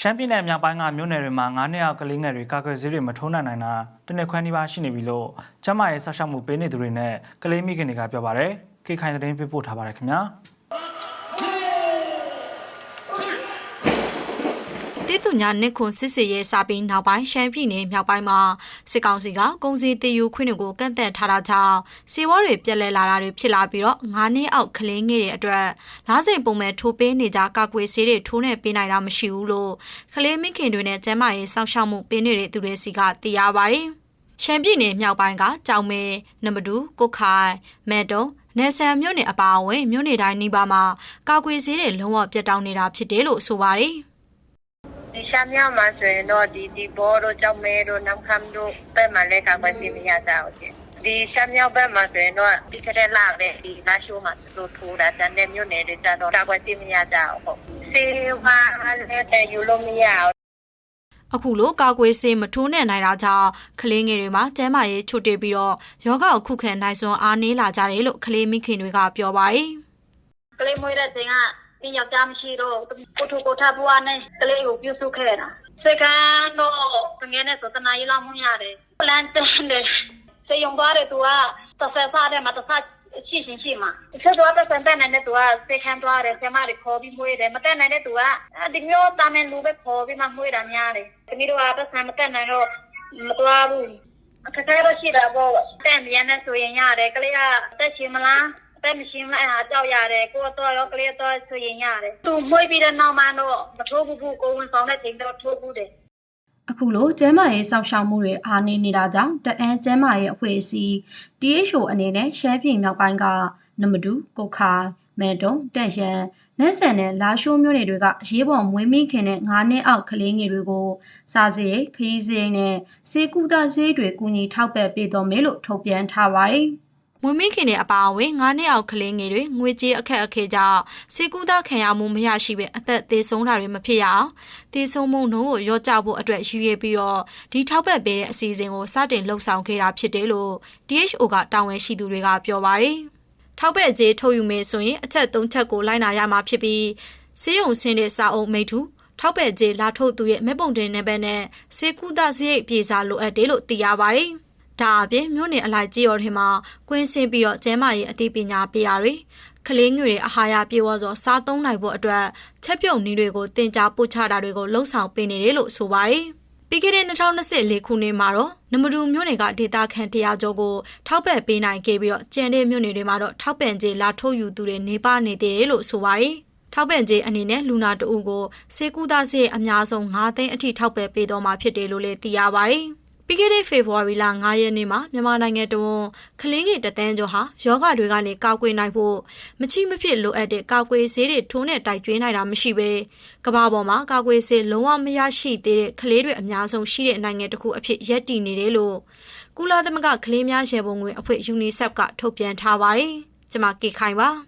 ရှမ်းပြည်နယ်မြောက်ပိုင်းကမြို့နယ်တွေမှာ9နှစ်အောက်ကလေးငယ်တွေကာကွယ်ဆေးတွေမထိုးနိုင်နိုင်တာတစ်နှစ်ခွဲနီးပါးရှိနေပြီလို့ကျန်းမာရေးဆောက်ရှောက်မှုပေးနေသူတွေနဲ့ကလေးမိခင်တွေကပြောပါတယ်။ခေခိုင်သတင်းပေးပို့ထားပါတယ်ခင်ဗျာ။ တိတူညာနစ်ခွန်စစ်စစ်ရဲ့စာပြီးနောက်ပိုင်းရှမ်းပြည်နယ်မြောက်ပိုင်းမှာစစ်ကောင်စီကကုန်စည်တည်ယူခွင့်တွေကိုကန့်သတ်ထားတာကြောင့်စီဝါတွေပြက်လဲလာတာတွေဖြစ်လာပြီးတော့9နှစ်အောက်ကလေးငယ်တွေအတွက်လားစိန်ပုံမဲ့ထိုးပေးနေကြကာကွယ်ဆေးတွေထိုးနေပေးနိုင်တာမရှိဘူးလို့ကလေးမိခင်တွေနဲ့ကျန်းမာရေးစောင့်ရှောက်မှုပေးနေတဲ့သူတွေစီကသိရပါတယ်။ရှမ်းပြည်နယ်မြောက်ပိုင်းကကြောင်မဲနမတူကုတ်ခိုင်မဲတုံနယ်ဆန်မြို့နယ်အပါအဝင်မြို့နယ်တိုင်းနီးပါးမှာကာကွယ်ဆေးတွေလုံးဝပြတ်တောက်နေတာဖြစ်တယ်လို့ဆိုပါတယ်။ ဒီရှာမြောက်မှာဆိုရင်တော့ဒီဒီဘောတို့ကြောက်မဲတို့နမ်ခမ်းတို့ဘက်မှာလည်းကာကွယ်ဆေးမရကြဘူးရှင်ဒီရှာမြောက်ဘက်မှာဆိုရင်တော့ဒီကတဲ့လာပဲဒီလာရှိုးမှာသူတို့ထိုးတာတန်တဲ့မြို့နယ်တွေကြတော့ကာကွယ်ဆေးမရကြဘူးဟုတ်ဆေးဝါးလည်းတဲ့ယူလို့မရဘူးအခုလိုကာကွယ်ဆေးမထိုးနဲ့နိုင်တာကြောင့်ကလေးငယ်တွေမှာကျန်းမာရေးချွတ်တေပြီးတော့ယောဂအခုခံနိုင်စွမ်းအားနည်းလာကြတယ်လို့ကလေးမိခင်တွေကပြောပါတယ်ကလေးမွေးတဲ့ချိန်က ဒီယောက်ျားမရှိတော့ကိုထုကိုထဘွားနဲ့ကလေးကိုပြုစုခဲ့တာစကန်တော့ငယ်နဲ့သတနာရေးလောက်မရတယ်လမ်းတန်းတယ်စေယုံသွားတယ်သူကတစ်ဆက်စားတယ်မတစ်ဆက်ရှိရှင်ရှိမှာဆက်သွားတဲ့စံတဲ့နိုင်တဲ့သူကစေခံသွားတယ်ဆမတွေခေါ်ပြီးမွေးတယ်မတက်နိုင်တဲ့သူကဒီမျိုးတာမန်လူပဲခေါ်ပြီးမှမွေးတာများတယ်တမီးတို့ကပတ်စံမတက်နိုင်တော့မသွားဘူးအခက်အခဲတော့ရှိတာပေါ့တဲ့မြန်နဲ့ဆိုရင်ရတယ်ကလေးကတက်ချင်မလား တက်မရှိမလားအဲ့ဟာကြောက်ရတယ်ကိုတော့ရောကလေးတော့ဆိုရင်ရတယ်သူမွေးပြီးတဲ့နောက်မှတော့မထိုးဘူးဘူးကိုဝင်ဆောင်တဲ့ချိန်တော့ထိုးဘူးတယ်အခုလိုကျန်းမာရေးစောင့်ရှောက်မှုတွေအားနည်းနေတာကြောင့်တအန်းကျန်းမာရေးအဖွဲ့အစည်း THO အနေနဲ့ရှမ်းပြည်မြောက်ပိုင်းကနမတူကုတ်ခိုင်မဲတုံတက်ရန်လက်ဆန်နဲ့လာရှိုးမြို့နယ်တွေကအရေးပေါ်မွေးမိခင်တဲ့9နှစ်အောက်ကလေးငယ်တွေကိုစားစရိတ်ခရီးစရိတ်နဲ့စေကူတာစရိတ်တွေကူညီထောက်ပံ့ပေးတော်မယ်လို့ထုတ်ပြန်ထားပါတယ်။ မွေးမိခင်တွေအပါအဝင်9နှစ်အောက်ကလေးငယ်တွေငွေကြေးအခက်အခဲကြောင့်စေကူသားခံရမှုမရရှိပဲအသက်သေဆုံးတာတွေမဖြစ်ရအောင်သေဆုံးမှုနှုန်းကိုရော့ကျဖို့အတွက်ရည်ရွယ်ပြီးတော့ဒီထောက်ပံ့ပေးတဲ့အစီအစဉ်ကိုစတင်လှုပ်ဆောင်ခဲ့တာဖြစ်တယ်လို့ DHO ကတာဝန်ရှိသူတွေကပြောပါတယ်။ထောက်ပံ့ကြေးထုတ်ယူမယ်ဆိုရင်အချက်၃ချက်ကိုလိုက်နာရမှာဖြစ်ပြီးစေယုံဆင်းတဲ့စာအုပ်မိထုထောက်ပံ့ကြေးလာထုတ်သူရဲ့မဲပုံတင်နယ်ပယ်နဲ့စေကူသားစရိတ်ပြေစာလိုအပ်တယ်လို့သိရပါတယ်။ ဒါအပြင်မြို့နယ်အလိုက်ကြီးရော်ထင်မှာကွင်းစင်းပြီးတော့ကျဲမာရေးအသိပညာပေးတာတွေကလေးငယ်တွေအာဟာရပြေဝစွာစားသုံးနိုင်ဖို့အတွက်ချက်ပြုတ်နည်းတွေကိုတင် जा ပို့ချတာတွေကိုလှုံ့ဆော်ပေးနေတယ်လို့ဆိုပါတယ်။ပြီးခဲ့တဲ့2024ခုနှစ်မှာတော့နမတူမြို့နယ်ကဒေတာခန်တရားကျော်ကိုထောက်ပံ့ပေးနိုင်ခဲ့ပြီးတော့ကျန်တဲ့မြို့နယ်တွေမှာတော့ထောက်ပံ့ကြေးလာထုတ်ယူသူတွေနေပါနေသေးတယ်လို့ဆိုပါတယ်။ထောက်ပံ့ကြေးအနေနဲ့လူနာတအုပ်ကိုစေကူသားစေအများဆုံး9သိန်းအထိထောက်ပံ့ပေးတော့မှာဖြစ်တယ်လို့လည်းသိရပါတယ်။ ပြီးခဲ့တဲ့ဖေဖော်ဝါရီလ9ရက်နေ့မှာမြန်မာနိုင်ငံတွင်ကလင်းငယ်တသန်းကျော်ဟာယောဂတွေကနေကာကွယ်နိုင်ဖို့မချိမဖြစ်လိုအပ်တဲ့ကာကွယ်ဆေးတွေထိုးနဲ့တိုက်ကျွေးနိုင်တာမရှိပဲကမ္ဘာပေါ်မှာကာကွယ်ဆေးလုံးဝမရရှိသေးတဲ့ကလေးတွေအများဆုံးရှိတဲ့နိုင်ငံတစ်ခုအဖြစ်ရပ်တည်နေတယ်လို့ကုလသမဂ္ဂကလေးများရေပုံငွေအဖွဲ့ UNICEF ကထုတ်ပြန်ထားပါတယ်။ကျွန်မကေခိုင်ပါ